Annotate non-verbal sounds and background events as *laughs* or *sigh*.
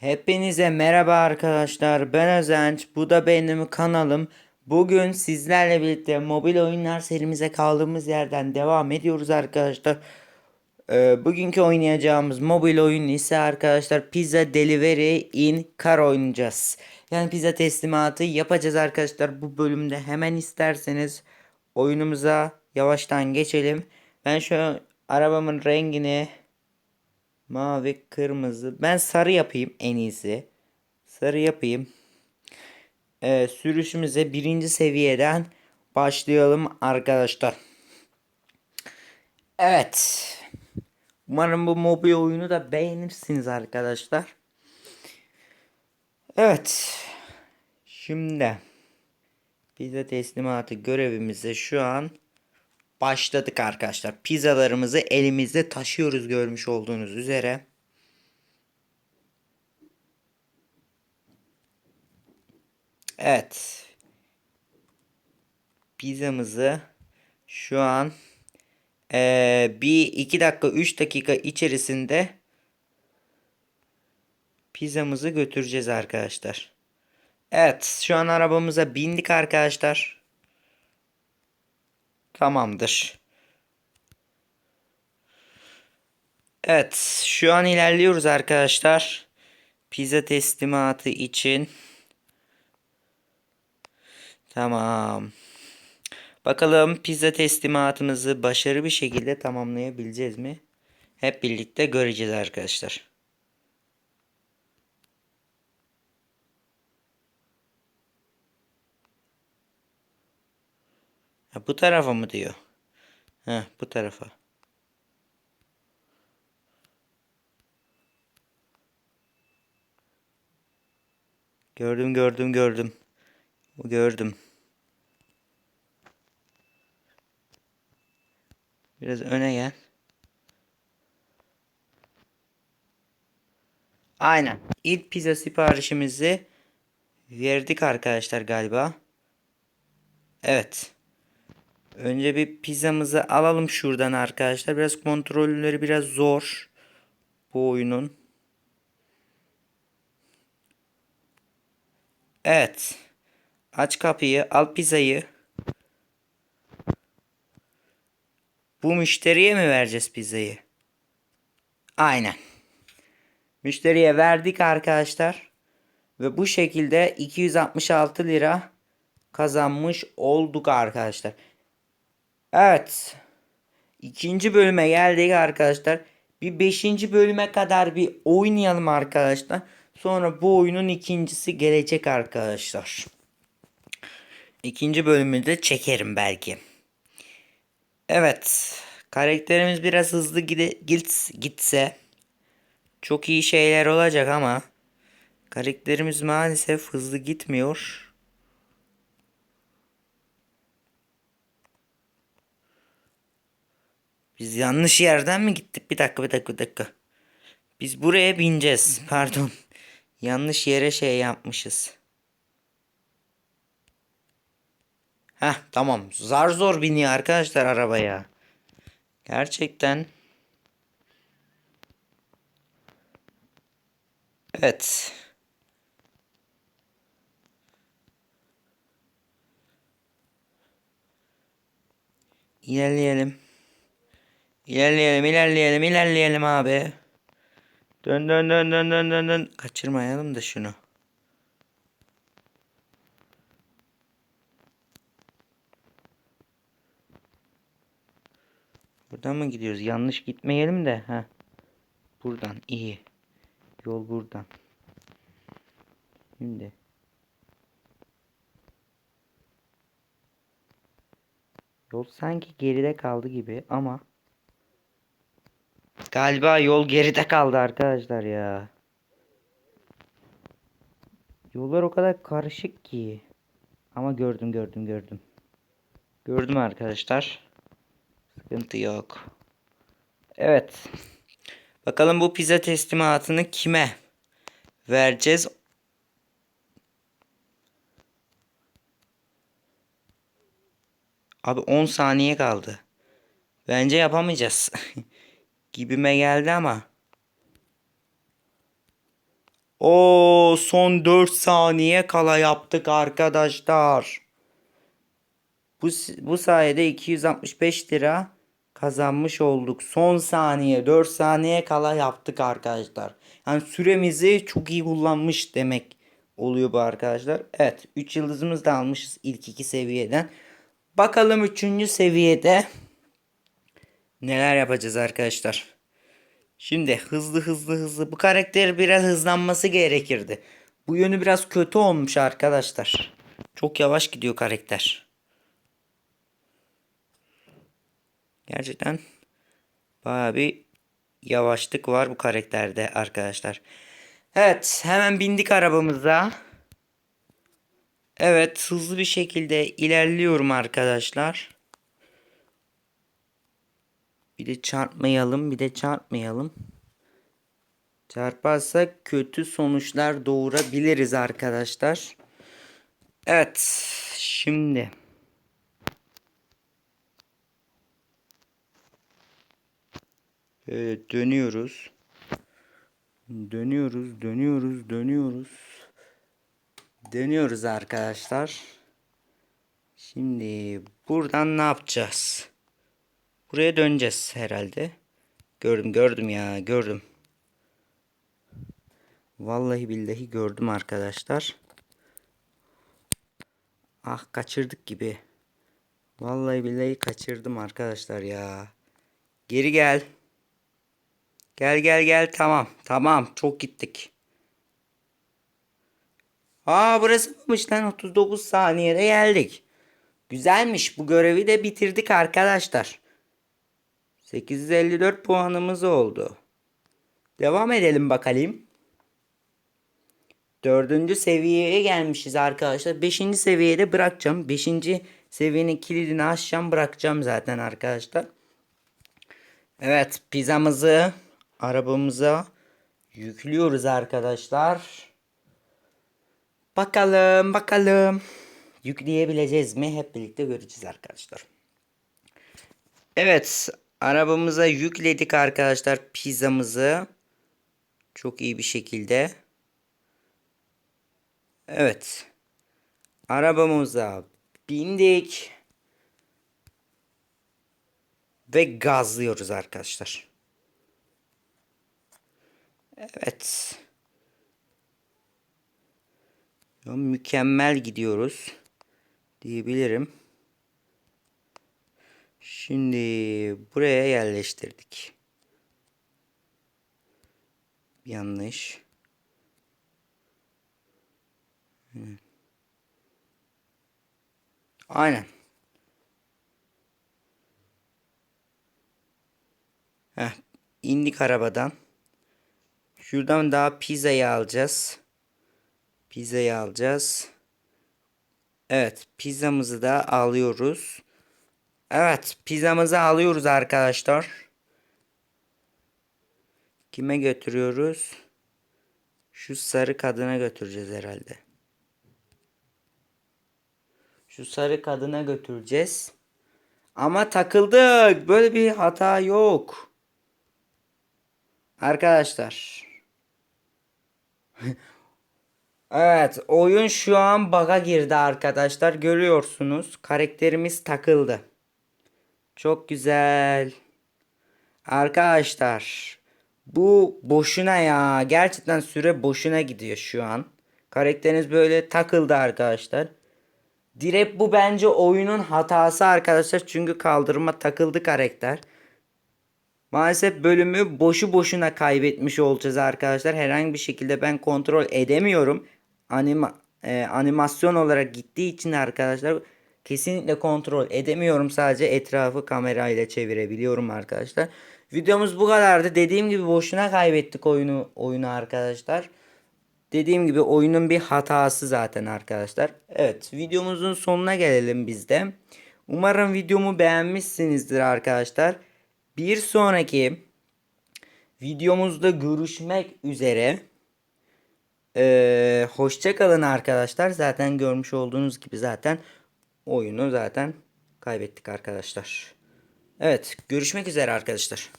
Hepinize merhaba arkadaşlar. Ben Özenç. Bu da benim kanalım. Bugün sizlerle birlikte mobil oyunlar serimize kaldığımız yerden devam ediyoruz arkadaşlar. Ee, bugünkü oynayacağımız mobil oyun ise arkadaşlar Pizza Delivery in Car oynayacağız. Yani pizza teslimatı yapacağız arkadaşlar. Bu bölümde hemen isterseniz oyunumuza yavaştan geçelim. Ben şu arabamın rengini Mavi, kırmızı. Ben sarı yapayım en iyisi. Sarı yapayım. Ee, sürüşümüze birinci seviyeden başlayalım arkadaşlar. Evet. Umarım bu mobil oyunu da beğenirsiniz arkadaşlar. Evet. Şimdi pizza teslimatı görevimize şu an başladık arkadaşlar. Pizzalarımızı elimizde taşıyoruz görmüş olduğunuz üzere. Evet. Pizzamızı şu an eee, bir iki dakika üç dakika içerisinde pizzamızı götüreceğiz arkadaşlar. Evet şu an arabamıza bindik arkadaşlar. Tamamdır. Evet, şu an ilerliyoruz arkadaşlar. Pizza teslimatı için. Tamam. Bakalım pizza teslimatımızı başarılı bir şekilde tamamlayabileceğiz mi? Hep birlikte göreceğiz arkadaşlar. Ha, bu tarafa mı diyor? Ha, bu tarafa. Gördüm gördüm gördüm. Gördüm. Biraz öne gel. Aynen. İlk pizza siparişimizi verdik arkadaşlar galiba. Evet. Önce bir pizzamızı alalım şuradan arkadaşlar. Biraz kontrolleri biraz zor. Bu oyunun. Evet. Aç kapıyı, al pizzayı. Bu müşteriye mi vereceğiz pizzayı? Aynen. Müşteriye verdik arkadaşlar. Ve bu şekilde 266 lira kazanmış olduk arkadaşlar. Evet. İkinci bölüme geldik arkadaşlar. Bir beşinci bölüme kadar bir oynayalım arkadaşlar. Sonra bu oyunun ikincisi gelecek arkadaşlar. İkinci bölümü de çekerim belki. Evet. Karakterimiz biraz hızlı gide, git, gitse çok iyi şeyler olacak ama karakterimiz maalesef hızlı gitmiyor. Biz yanlış yerden mi gittik? Bir dakika bir dakika bir dakika. Biz buraya bineceğiz. Pardon. Yanlış yere şey yapmışız. Heh tamam. Zar zor biniyor arkadaşlar arabaya. Gerçekten. Evet. İlerleyelim. İlerleyelim, ilerleyelim, ilerleyelim abi. Dön dön dön dön dön dön dön. Kaçırmayalım da şunu. Buradan mı gidiyoruz? Yanlış gitmeyelim de. ha. Buradan iyi. Yol buradan. Şimdi. Yol sanki geride kaldı gibi ama Galiba yol geride kaldı arkadaşlar ya. Yollar o kadar karışık ki. Ama gördüm gördüm gördüm. Gördüm arkadaşlar. Sıkıntı yok. Evet. Bakalım bu pizza teslimatını kime vereceğiz? Abi 10 saniye kaldı. Bence yapamayacağız. *laughs* Gibime geldi ama. O son 4 saniye kala yaptık arkadaşlar. Bu, bu sayede 265 lira kazanmış olduk. Son saniye 4 saniye kala yaptık arkadaşlar. Yani süremizi çok iyi kullanmış demek oluyor bu arkadaşlar. Evet 3 yıldızımızı da almışız ilk iki seviyeden. Bakalım 3. seviyede neler yapacağız arkadaşlar. Şimdi hızlı hızlı hızlı bu karakter biraz hızlanması gerekirdi. Bu yönü biraz kötü olmuş arkadaşlar. Çok yavaş gidiyor karakter. Gerçekten baya bir yavaşlık var bu karakterde arkadaşlar. Evet hemen bindik arabamıza. Evet hızlı bir şekilde ilerliyorum arkadaşlar. Bir de çarpmayalım bir de çarpmayalım. Çarparsak kötü sonuçlar doğurabiliriz arkadaşlar. Evet şimdi. Evet dönüyoruz. Dönüyoruz, dönüyoruz, dönüyoruz. Dönüyoruz arkadaşlar. Şimdi buradan ne yapacağız? Buraya döneceğiz herhalde. Gördüm, gördüm ya, gördüm. Vallahi billahi gördüm arkadaşlar. Ah kaçırdık gibi. Vallahi billahi kaçırdım arkadaşlar ya. Geri gel. Gel gel gel tamam. Tamam çok gittik. Aa burası mıymış lan 39 saniyede geldik. Güzelmiş bu görevi de bitirdik arkadaşlar. 854 puanımız oldu. Devam edelim bakalım. Dördüncü seviyeye gelmişiz arkadaşlar. Beşinci seviyede bırakacağım. Beşinci seviyenin kilidini açacağım bırakacağım zaten arkadaşlar. Evet pizzamızı arabamıza yüklüyoruz arkadaşlar. Bakalım bakalım. Yükleyebileceğiz mi? Hep birlikte göreceğiz arkadaşlar. Evet arabamıza yükledik arkadaşlar pizzamızı. Çok iyi bir şekilde. Evet. Arabamıza bindik. Ve gazlıyoruz arkadaşlar. Evet. Ya mükemmel gidiyoruz diyebilirim. Şimdi buraya yerleştirdik. Yanlış. Aynen. Heh, indik arabadan. Şuradan daha pizzayı alacağız. Pizzayı alacağız. Evet, pizzamızı da alıyoruz. Evet, pizzamızı alıyoruz arkadaşlar. Kime götürüyoruz? Şu sarı kadına götüreceğiz herhalde. Şu sarı kadına götüreceğiz. Ama takıldık. Böyle bir hata yok. Arkadaşlar. *laughs* evet oyun şu an bug'a girdi arkadaşlar. Görüyorsunuz. Karakterimiz takıldı. Çok güzel. Arkadaşlar. Bu boşuna ya. Gerçekten süre boşuna gidiyor şu an. Karakteriniz böyle takıldı arkadaşlar. Direkt bu bence oyunun hatası arkadaşlar. Çünkü kaldırma takıldı karakter. Maalesef bölümü boşu boşuna kaybetmiş olacağız arkadaşlar. Herhangi bir şekilde ben kontrol edemiyorum. Anima, e, animasyon olarak gittiği için arkadaşlar kesinlikle kontrol edemiyorum. Sadece etrafı kamerayla çevirebiliyorum arkadaşlar. Videomuz bu kadardı. Dediğim gibi boşuna kaybettik oyunu oyunu arkadaşlar. Dediğim gibi oyunun bir hatası zaten arkadaşlar. Evet videomuzun sonuna gelelim biz de. Umarım videomu beğenmişsinizdir arkadaşlar. Bir sonraki videomuzda görüşmek üzere. Ee, Hoşçakalın arkadaşlar. Zaten görmüş olduğunuz gibi zaten oyunu zaten kaybettik arkadaşlar. Evet görüşmek üzere arkadaşlar.